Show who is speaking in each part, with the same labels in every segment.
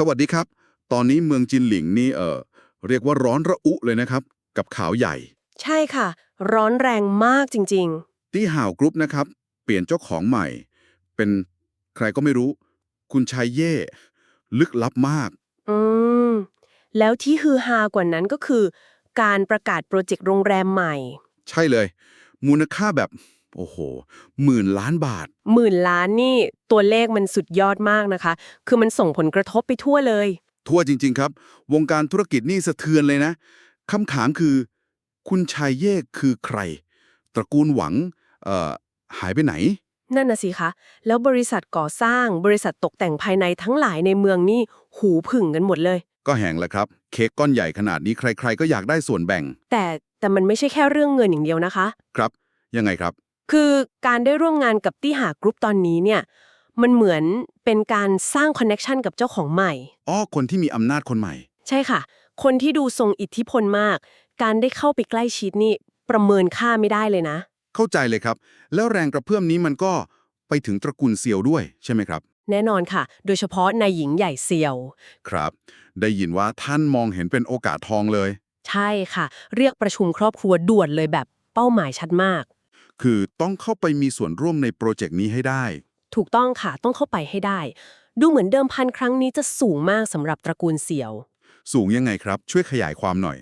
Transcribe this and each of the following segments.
Speaker 1: สวัสดีครับ ตอนนี้เมืองจินหลิงนี่เออเรียกว่าร้อนระอุเลยนะครับ กับข่าวใหญ่
Speaker 2: ใช่ค่ะ ร้อนแรงมากจริง
Speaker 1: ที่ห่าวกรุ๊ปนะครับ เปลี่ยนเจ้าของใหม่ เป็นใครก็ไม่รู้ คุณชายเย่ ลึกลับมาก
Speaker 2: ๆอืม แล้วที่ฮือฮากว่านั้นก็คือ การประกาศโปรเจกต์โรงแรมใหม่
Speaker 1: ใช่เลย มูลค่าแบบ โอ้โหหมื่นล้านบาท
Speaker 2: หมื่นล้านนี่ตัวเลขมันสุดยอดมากนะคะ คือมันส่งผลกระทบไปทั่วเลย
Speaker 1: ทั่วจริง ๆ ครับ วงการธุรกิจนี่สะเทือนเลยนะคำถามคือ คุณชายเย่คือใคร ตระกูลหวังเอ่อหายไปไหน
Speaker 2: นั่นน่ะสิคะ แล้วบริษัทก่อสร้างบริษัทตกแต่งภายในทั้งหลายในเมืองนี่หูผึ่งกันหมดเลย
Speaker 1: ก็แหงแหละครับ เค้กก้อนใหญ่ขนาดนี้ใคร ๆ ก็อยากได้ส่วนแบ่ง
Speaker 2: แต่แต่มันไม่ใช่แค่เรื่องเงินอย่างเดียวนะคะ
Speaker 1: ครับ ยังไงครับ
Speaker 2: คือการได้ร่วมงานกับตี้หากรุ๊ปตอนนี้เนี่ย มันเหมือนเป็นการสร้างคอนเน็ชันกับเจ้าของใหม่
Speaker 1: อ้อคนที่มีอำนาจคนใหม่
Speaker 2: ใช่ค่ะ คนที่ดูทรงอิทธิพลมาก การได้เข้าไปใกล้ชิดนี่ประเมินค่าไม่ได้เลยนะ
Speaker 1: เข้าใจเลยครับ แล้วแรงกระเพื่อมนี้มันก็ไปถึงตระกูลเซียวด้วยใช่ไหมครับ
Speaker 2: แน่นอนค่ะ โดยเฉพาะนายหญิงใหญ่เซียว
Speaker 1: ครับ ได้ยินว่าท่านมองเห็นเป็นโอกาสทองเลย
Speaker 2: ใช่ค่ะ เรียกประชุมครอบครัวด่วนเลยแบบเป้าหมายชัดมาก
Speaker 1: คือต้องเข้าไปมีส่วนร่วมในโปรเจกต์นี้ให้ได้
Speaker 2: ถูกต้องค่ะ ต้องเข้าไปให้ได้ ดูเหมือนเดิมพันครั้งนี้จะสูงมากสำหรับตระกูลเสี่ยว
Speaker 1: สูงยังไงครับ ช่วยขยายความหน่อย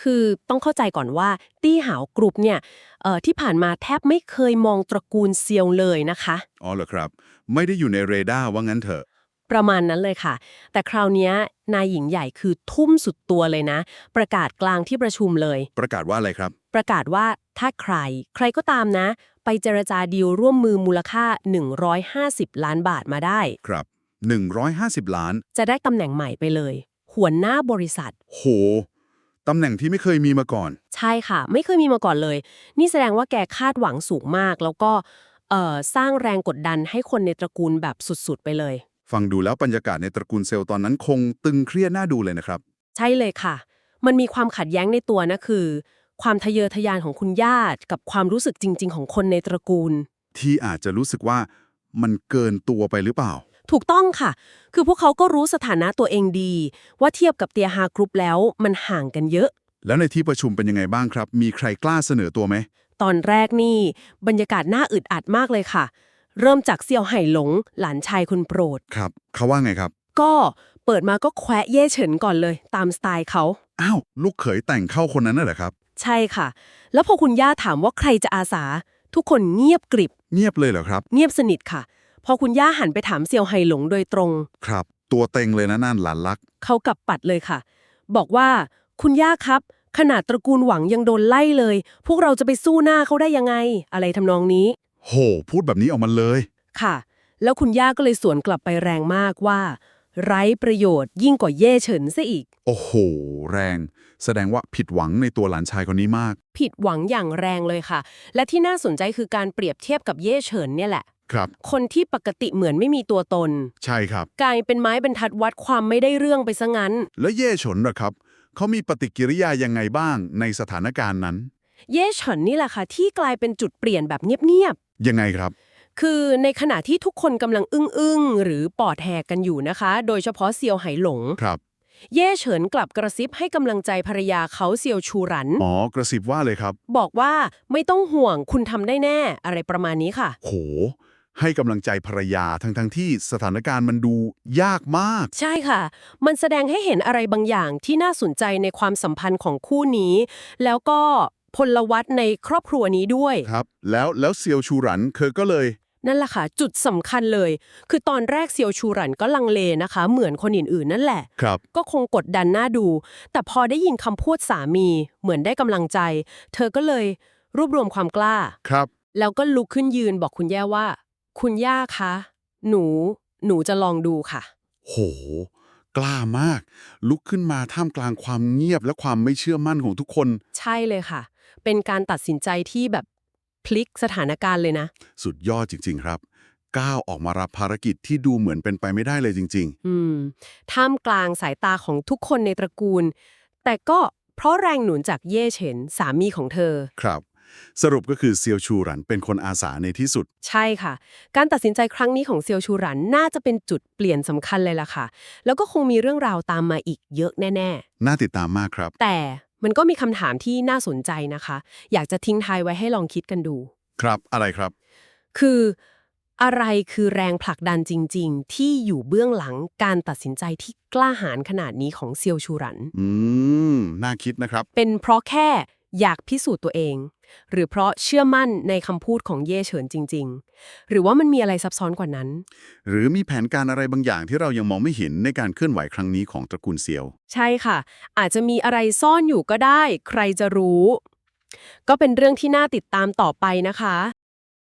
Speaker 2: คือต้องเข้าใจก่อนว่า ตี้หาวกรุ๊ปเนี่ยเอ่อที่ผ่านมาแทบไม่เคยมองตระกูลเซียวเลยนะคะ
Speaker 1: อ๋อเหรอครับ ไม่ได้อยู่ในเรดาร์ว่างั้นเถอะ
Speaker 2: ประมาณนั้นเลยค่ะ แต่คราวเนี้ยนายหญิงใหญ่คือทุ่มสุดตัวเลยนะ ประกาศกลางที่ประชุมเลย
Speaker 1: ประกาศว่าอะไรครับ
Speaker 2: ประกาศว่าถ้าใคร ใครก็ตามนะ ไปเจรจาดีลร่วมมือมูลค่า 150 ล้านบาทมาได้
Speaker 1: ครับ 150 ล้าน
Speaker 2: จะได้ตำแหน่งใหม่ไปเลย หัวหน้าบริษัท
Speaker 1: โหตำแหน่งที่ไม่เคยมีมาก่อน
Speaker 2: ใช่ค่ะ ไม่เคยมีมาก่อนเลย นี่แสดงว่าแกคาดหวังสูงมาก แล้วก็เอ่อสร้างแรงกดดันให้คนในตระกูลแบบสุดๆไปเลย
Speaker 1: ฟังดูแล้วบรรยากาศในตระกูลเซลล์ตอนนั้นคงตึงเครียดน่าดูเลยนะครับ
Speaker 2: ใช่เลยค่ะ มันมีความขัดแย้งในตัวนะคือ ความทะเยอทะยานของคุณญาติ กับความรู้สึกจริง ๆ ของคนในตระกูล
Speaker 1: ที่อาจจะรู้สึกว่ามันเกินตัวไปหรือเปล่า
Speaker 2: ถูกต้องค่ะ คือพวกเขาก็รู้สถานะตัวเองดี ว่าเทียบกับเตียฮากรุ๊ปแล้วมันห่างกันเยอะ
Speaker 1: แล้วในที่ประชุมเป็นยังไงบ้างครับ มีใครกล้าเสนอตัวไหม
Speaker 2: ตอนแรกนี่ บรรยากาศน่าอึดอัดมากเลยค่ะ เริ่มจากเซียวไห่หลง หลานชายคนโปรด
Speaker 1: ครับเขาว่าไงครับ
Speaker 2: ก็เปิดมาก็แควะเย่เฉินก่อนเลย ตามสไตล์เขา
Speaker 1: อ้าว ลูกเขยแต่งเข้าคนนั้นน่ะเหรอครับ
Speaker 2: ใช่ค่ะ แล้วพอคุณย่าถามว่าใครจะอาสา ทุกคนเงียบกริบ
Speaker 1: เงียบเลยเหรอครับ
Speaker 2: เงียบสนิทค่ะ พอคุณย่าหันไปถามเซียวไห่หลงโดยตรง
Speaker 1: ครับ ตัวเต็งเลยนะนั่นหลานลัก
Speaker 2: เขากลับปัดเลยค่ะ บอกว่าคุณย่าครับ ขนาดตระกูลหวังยังโดนไล่เลย พวกเราจะไปสู้หน้าเขาได้ยังไง อะไรทำนองนี้
Speaker 1: โห พูดแบบนี้ออกมาเลย
Speaker 2: ค่ะ แล้วคุณย่าก็เลยสวนกลับไปแรงมากว่า ไร้ประโยชน์ยิ่งกว่าเย่เฉินซะอีก
Speaker 1: โอ้โห แรง แสดงว่าผิดหวังในตัวหลานชายคนนี้มาก
Speaker 2: ผิดหวังอย่างแรงเลยค่ะ และที่น่าสนใจคือการเปรียบเทียบกับเย่เฉินเนี่ยแหละ
Speaker 1: ครับ
Speaker 2: คนที่ปกติเหมือนไม่มีตัวตน
Speaker 1: ใช่ครับ
Speaker 2: กลายเป็นไม้บรรทัดวัดความไม่ได้เรื่องไปซะงั้น
Speaker 1: แล้วเย่ฉนล่ะครับ เขามีปฏิกิริยายังไงบ้างในสถานการณ์นั้น
Speaker 2: เย่เฉินนี่แหละค่ะที่กลายเป็นจุดเปลี่ยนแบบเงียบ
Speaker 1: ยังไงครับ
Speaker 2: ๆคือในขณะที่ทุกคนกำลังอึ้งๆ หรือปอดแหกกันอยู่นะคะ โดยเฉพาะเซียวไหหลง
Speaker 1: ครับ
Speaker 2: เย่เฉินกลับกระซิบให้กำลังใจภรรยาเขาเซียวชูหรัน
Speaker 1: อ๋อกระซิบว่าเลยครับ
Speaker 2: บอกว่าไม่ต้องห่วงคุณทำได้แน่อะไรประมาณนี้ค่ะ
Speaker 1: โห ให้กำลังใจภรรยาทั้งทั้งๆที่สถานการณ์มันดูยากมาก
Speaker 2: ใช่ค่ะ มันแสดงให้เห็นอะไรบางอย่างที่น่าสนใจในความสัมพันธ์ของคู่นี้ แล้วก็ พลวัตในครอบครัวนี้ด้วย
Speaker 1: ครับ แล้วแล้วเซียวชูหรันเคอก็เลย
Speaker 2: นั่นแหละค่ะ จุดสำคัญเลย คือตอนแรกเซียวชูหรันก็ลังเลนะคะ เหมือนคนอื่นๆ นั่นแหละ
Speaker 1: ครับ
Speaker 2: ก็คงกดดันหน้าดู แต่พอได้ยินคำพูดสามี เหมือนได้กำลังใจ เธอก็เลยรวบรวมความกล้า
Speaker 1: ครับ
Speaker 2: แล้วก็ลุกขึ้นยืนบอกคุณย่าว่า คุณย่าคะ หนู หนูจะลองดูค่ะ
Speaker 1: โห กล้ามาก ลุกขึ้นมาท่ามกลางความเงียบและความไม่เชื่อมั่นของทุกคน
Speaker 2: ใช่เลยค่ะ เป็นการตัดสินใจที่แบบพลิกสถานการณ์เลยนะ
Speaker 1: สุดยอดจริง ๆ ครับก้าวออกมารับภารกิจที่ดูเหมือนเป็นไปไม่ได้เลยจริง
Speaker 2: อืมท่ามกลางสายตาของทุกคนในตระกูล แต่ก็เพราะแรงหนุนจากเย่เฉินสามีของเธอ
Speaker 1: ๆครับ สรุปก็คือเซียวชูหรันเป็นคนอาสาในที่สุด
Speaker 2: ใช่ค่ะ การตัดสินใจครั้งนี้ของเซียวชูหรันน่าจะเป็นจุดเปลี่ยนสำคัญเลยล่ะค่ะ แล้วก็คงมีเรื่องราวตามมาอีกเยอะแน่
Speaker 1: น่าติดตามมากครับ
Speaker 2: ๆ แต่ มันก็มีคำถามที่น่าสนใจนะคะ อยากจะทิ้งท้ายไว้ให้ลองคิดกันดู
Speaker 1: ครับอะไรครับ
Speaker 2: คืออะไรคือแรงผลักดันจริง ๆ ที่อยู่เบื้องหลังการตัดสินใจที่กล้าหาญขนาดนี้ของเซียวชูหรัน
Speaker 1: อืม น่าคิดนะครับ
Speaker 2: เป็นเพราะแค่ อยากพิสูจน์ตัวเอง หรือเพราะเชื่อมั่นในคำพูดของเย่เฉินจริง ๆ หรือว่ามันมีอะไรซับซ้อนกว่านั้น
Speaker 1: หรือมีแผนการอะไรบางอย่างที่เรายังมองไม่เห็นในการเคลื่อนไหวครั้งนี้ของตระกูลเซียว
Speaker 2: ใช่ค่ะ อาจจะมีอะไรซ่อนอยู่ก็ได้ ใครจะรู้ ก็เป็นเรื่องที่น่าติดตามต่อไปนะคะ